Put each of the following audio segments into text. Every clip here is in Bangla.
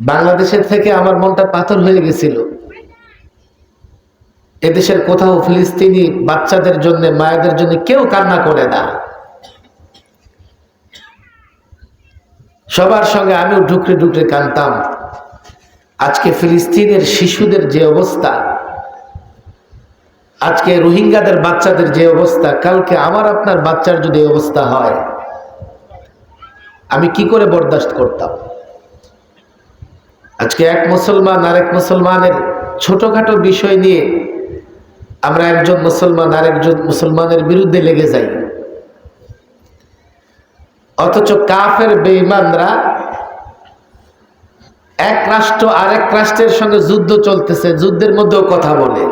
বাংলাদেশের থেকে আমার মনটা পাথর হয়ে গেছিল। এদেশের কোথাও ফিলিস্তিনি বাচ্চাদের জন্য, মায়েদের জন্য কেউ কান্না করে না। সবার সঙ্গে আমিও ঢুকরে ঢুকরে কানতাম আজকে ফিলিস্তিনের শিশুদের যে অবস্থা, আজকে রোহিঙ্গাদের বাচ্চাদের যে অবস্থা, কালকে আমার আপনার বাচ্চার যদি অবস্থা হয়, আমি কি করে বরদাস্ত করতাম? আজকে এক মুসলমান আরেক মুসলমানের ছোটখাটো বিষয় নিয়ে আমরা একজন মুসলমান আরেকজন মুসলমানের বিরুদ্ধে লেগে যাই। অথচ কাফের বেঈমানরা এক রাষ্ট্র আরেক রাষ্ট্রের সঙ্গে যুদ্ধ চলতেছে, যুদ্ধের মধ্যেও কথা বলে।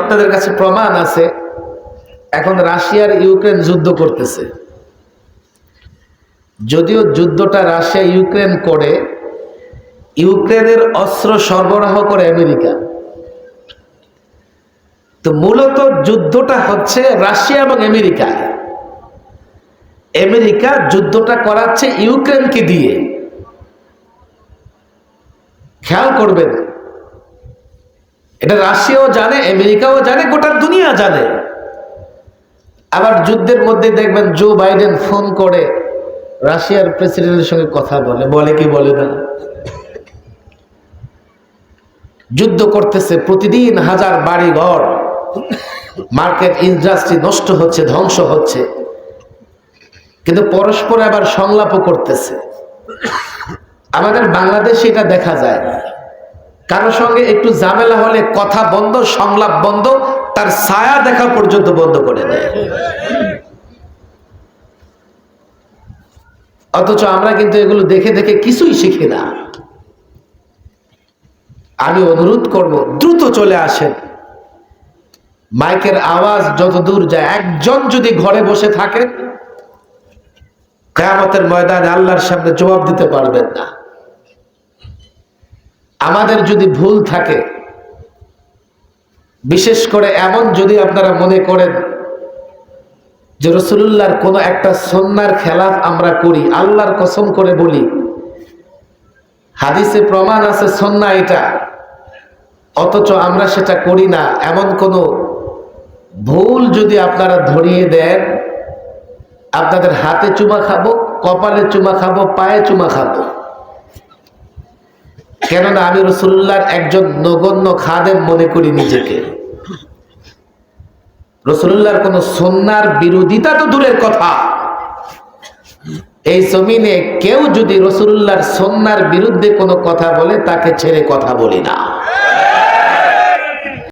আপনাদের কাছে প্রমাণ আছে, এখন রাশিয়ার ইউক্রেন যুদ্ধ করতেছে। যদিও যুদ্ধটা রাশিয়া ইউক্রেন করে ইউক্রেনের অস্ত্র সরবরাহ করে আমেরিকা। তো মূলত যুদ্ধটা হচ্ছে রাশিয়া এবং আমেরিকা। আমেরিকা যুদ্ধটা করাচ্ছে ইউক্রেনকে দিয়ে। খেয়াল করবেন, এটা রাশিয়াও জানে, আমেরিকাও জানে, গোটা দুনিয়া জানে। আবার যুদ্ধের মধ্যে দেখবেন জো বাইডেন ফোন করে রাশিয়ার প্রেসিডেন্টের সঙ্গে কথা বলে বলে কি বলে না? যুদ্ধ করতেছে প্রতিদিন হাজার বাড়ি ঘর। মার্কেট ইন্ডাস্ট্রি নষ্ট হচ্ছে, ধ্বংস হচ্ছে। কিন্তু পরস্পর আবার সংলাপও করতেছে। আমাদের বাংলাদেশে এটা দেখা যায়। কারোর সঙ্গে একটু ঝামেলা হলে কথা বন্ধ, সংলাপ বন্ধ, তার ছায়া দেখা পর্যন্ত বন্ধ করে দেয়। অথচ আমরা কিন্তু এগুলো দেখে দেখে কিছুই শিখি না। আমি অনুরোধ করব, দ্রুত চলে আসেন। মাইকের আওয়াজ যত দূর যায়, একজন যদি ঘরে বসে থাকে, কেয়ামতের ময়দানে আল্লাহর সামনে জবাব দিতে পারবেন না। আমাদের যদি ভুল থাকে, বিশেষ করে এমন যদি আপনারা মনে করেন যে রসুল্লাহর কোনো একটা সন্ন্যার খেলাফ আমরা করি, আল্লাহর কসম করে বলি, হাদিসে প্রমাণ আছে সন্না এটা। অথচ আমরা সেটা করি না। এমন কোনো ভুল যদি আপনারা ধরিয়ে দেন, আপনাদের হাতে চুমা খাব, কপালে চুমা খাব, পায়ে চুমা খাব। কেননা আমি রসুল্লাহর একজন নগণ্য খাদেম মনে করি নিজেকে। রসুল্লাহর কোন সন্ন্যার বিরোধিতা তো দূরের কথা। এই জমিনে কেউ যদি রসুল্লাহর সন্ন্যার বিরুদ্ধে কোনো কথা বলে, তাকে ছেড়ে কথা বলি না।